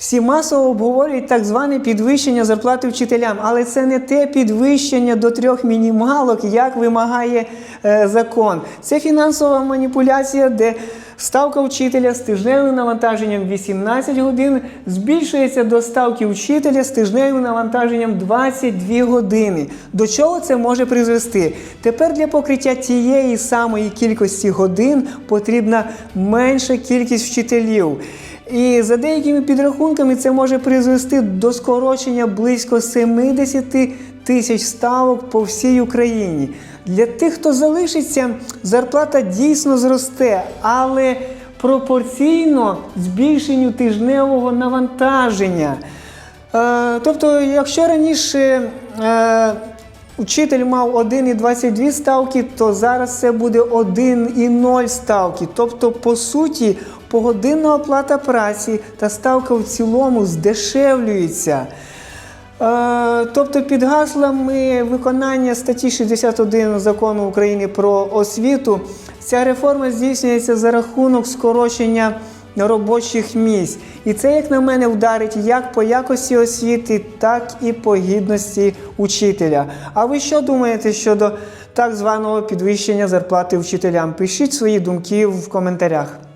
Всі масово обговорюють так зване підвищення зарплати вчителям, але це не те підвищення до трьох мінімалок, як вимагає е, закон. Це фінансова маніпуляція, де ставка вчителя з тижневим навантаженням 18 годин збільшується до ставки вчителя з тижневим навантаженням 22 години. До чого це може призвести? Тепер для покриття тієї самої кількості годин потрібна менша кількість вчителів. І за деякими підрахунками це може призвести до скорочення близько 70 тисяч ставок по всій Україні. Для тих, хто залишиться, зарплата дійсно зросте, але пропорційно збільшенню тижневого навантаження. Е, тобто, якщо раніше е, Учитель мав 1,22 ставки, то зараз це буде 1,0 ставки. Тобто, по суті, погодинна оплата праці та ставка в цілому здешевлюється. Е, Тобто, під гаслами виконання статті 61 закону України про освіту, ця реформа здійснюється за рахунок скорочення робочих місць. І це, як на мене, вдарить як по якості освіти, так і по гідності учителя. А ви що думаєте щодо так званого підвищення зарплати вчителям? Пишіть свої думки в коментарях.